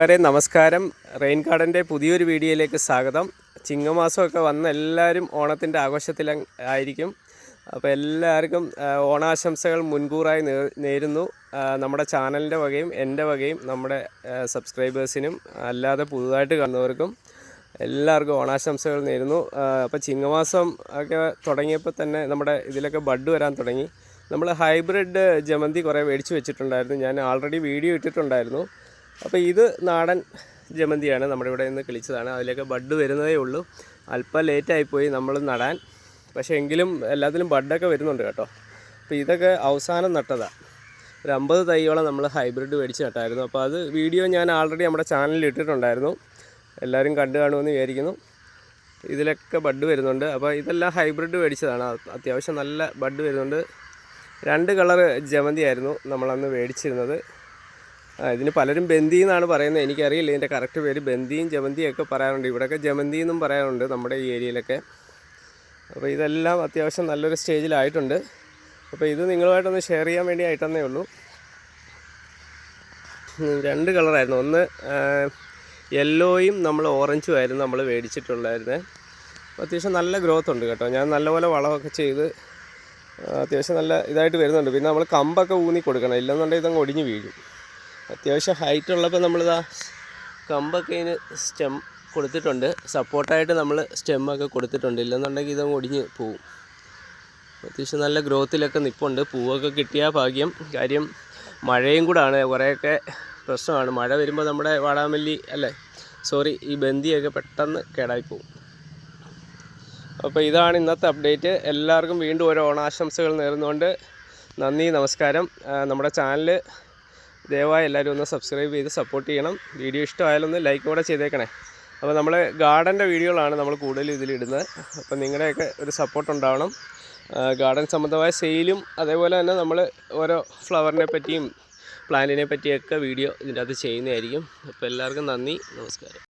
വളരെ നമസ്കാരം. റെയിൻ ഗാർഡന്റെ പുതിയൊരു വീഡിയോയിലേക്ക് സ്വാഗതം. ചിങ്ങമാസമൊക്കെ വന്ന് എല്ലാവരും ഓണത്തിന്റെ ആഘോഷത്തിൽ ആയിരിക്കും. അപ്പോൾ എല്ലാവർക്കും ഓണാശംസകൾ മുൻകൂറായി നേരുന്നു. നമ്മുടെ ചാനലിന്റെ വകയും എന്റെ വകയും നമ്മുടെ സബ്സ്ക്രൈബേഴ്സിനും അല്ലാതെ പുതുതായിട്ട് കാണുന്നവർക്കും എല്ലാവർക്കും ഓണാശംസകൾ നേരുന്നു. അപ്പോൾ ചിങ്ങമാസം ഒക്കെ തുടങ്ങിയപ്പോൾ തന്നെ നമ്മുടെ ഇതിലൊക്കെ ബഡ് വരാൻ തുടങ്ങി. നമ്മൾ ഹൈബ്രിഡ് ജമന്തി കുറേ മേടിച്ച് വെച്ചിട്ടുണ്ടായിരുന്നു. ഞാൻ ആൾറെഡി വീഡിയോ ഇട്ടിട്ടുണ്ടായിരുന്നു. അപ്പോൾ ഇത് നാടൻ ജമന്തിയാണ്. നമ്മുടെ ഇവിടെ നിന്ന് കിളിച്ചതാണ്. അതിലേക്ക് ബഡ് വരുന്നതേ ഉള്ളൂ. അല്പം ലേറ്റായിപ്പോയി നമ്മൾ നടാൻ. പക്ഷേ എങ്കിലും എല്ലാത്തിലും ബഡൊക്കെ വരുന്നുണ്ട് കേട്ടോ. അപ്പോൾ ഇതൊക്കെ അവസാനം നട്ടതാണ് ഒരു അമ്പത് തൈയോളം നമ്മൾ ഹൈബ്രിഡ് മേടിച്ച് നട്ടായിരുന്നു. അപ്പോൾ അത് വീഡിയോ ഞാൻ ആൾറെഡി നമ്മുടെ ചാനലിൽ ഇട്ടിട്ടുണ്ടായിരുന്നു. എല്ലാവരും കണ്ടു കാണുമെന്ന് വിചാരിക്കുന്നു. ഇതിലൊക്കെ ബഡ് വരുന്നുണ്ട്. അപ്പോൾ ഇതെല്ലാം ഹൈബ്രിഡ് മേടിച്ചതാണ്. അത് അത്യാവശ്യം നല്ല ബഡ് വരുന്നുണ്ട്. രണ്ട് കളറ് ജമന്തി ആയിരുന്നു നമ്മളന്ന് മേടിച്ചിരുന്നത്. ഇതിന് പലരും ബന്ദി എന്നാണ് പറയുന്നത്. എനിക്കറിയില്ല ഇതിന്റെ കറക്റ്റ് പേര്. ബന്ദിയും ജമന്തിയും ഒക്കെ പറയാറുണ്ട്. ഇവിടെയൊക്കെ ജമന്തി എന്നും പറയാറുണ്ട് നമ്മുടെ ഈ ഏരിയയിലൊക്കെ. അപ്പോൾ ഇതെല്ലാം അത്യാവശ്യം നല്ലൊരു സ്റ്റേജിലായിട്ടുണ്ട്. അപ്പോൾ ഇത് നിങ്ങളുമായിട്ടൊന്ന് ഷെയർ ചെയ്യാൻ വേണ്ടി ആയിട്ടെന്നേ ഉള്ളൂ. രണ്ട് കളറായിരുന്നു. ഒന്ന് യെല്ലോയും നമ്മൾ ഓറഞ്ചും ആയിരുന്നു നമ്മൾ മേടിച്ചിട്ടുണ്ടായിരുന്നത് അപ്പോൾ അത്യാവശ്യം നല്ല ഗ്രോത്ത് ഉണ്ട് കേട്ടോ. ഞാൻ നല്ലപോലെ വളമൊക്കെ ചെയ്ത് അത്യാവശ്യം നല്ല ഇതായിട്ട് വരുന്നുണ്ട്. പിന്നെ നമ്മൾ കമ്പൊക്കെ ഊന്നി കൊടുക്കണം. ഇല്ലെന്നുണ്ടെങ്കിൽ ഇതങ്ങ് ഒടിഞ്ഞ് വീഴും. അത്യാവശ്യം ഹൈറ്റ് ഉള്ളപ്പോൾ നമ്മളിതാ കമ്പൊക്കെ ഇതിന് സ്റ്റെം കൊടുത്തിട്ടുണ്ട്. സപ്പോർട്ടായിട്ട് നമ്മൾ സ്റ്റെമ്മൊക്കെ കൊടുത്തിട്ടുണ്ട്. ഇല്ലെന്നുണ്ടെങ്കിൽ ഇതങ്ങ് ഒടിഞ്ഞ് പോവും. അത്യാവശ്യം നല്ല ഗ്രോത്തിലൊക്കെ നിൽപ്പുണ്ട് പൂവൊക്കെ കിട്ടിയാൽ ഭാഗ്യം. കാര്യം മഴയും കൂടാണ്. കുറേയൊക്കെ പ്രശ്നമാണ്. മഴ വരുമ്പോൾ നമ്മുടെ വാടാമല്ലി അല്ലേ? സോറി ഈ ബന്ദിയൊക്കെ പെട്ടെന്ന് കേടായിപ്പോവും അപ്പോൾ ഇതാണ് ഇന്നത്തെ അപ്ഡേറ്റ് എല്ലാവർക്കും വീണ്ടും ഓരോ ഓണാശംസകൾ നേർന്നുകൊണ്ട് നന്ദി നമസ്കാരം. നമ്മുടെ ചാനൽ ദയവായി എല്ലാവരും ഒന്ന് സബ്സ്ക്രൈബ് ചെയ്ത് സപ്പോർട്ട് ചെയ്യണം. വീഡിയോ ഇഷ്ടമായാലൊന്ന് ലൈക്ക് കൂടെ ചെയ്തേക്കണേ. അപ്പോൾ നമ്മൾ ഗാർഡന്റെ വീഡിയോകളാണ് നമ്മൾ കൂടുതൽ ഇതിലിടുന്നത് അപ്പോൾ നിങ്ങളുടെയൊക്കെ ഒരു സപ്പോർട്ട് ഉണ്ടാവണം. ഗാർഡൻ സംബന്ധമായ സെയിലും അതേപോലെ തന്നെ നമ്മൾ ഓരോ ഫ്ലവറിനെ പറ്റിയും പ്ലാന്റിനെ പറ്റിയൊക്കെ വീഡിയോ ഇതിന്റെ അകത്ത് ചെയ്യുന്നതായിരിക്കും. അപ്പോൾ എല്ലാവർക്കും നന്ദി. നമസ്കാരം.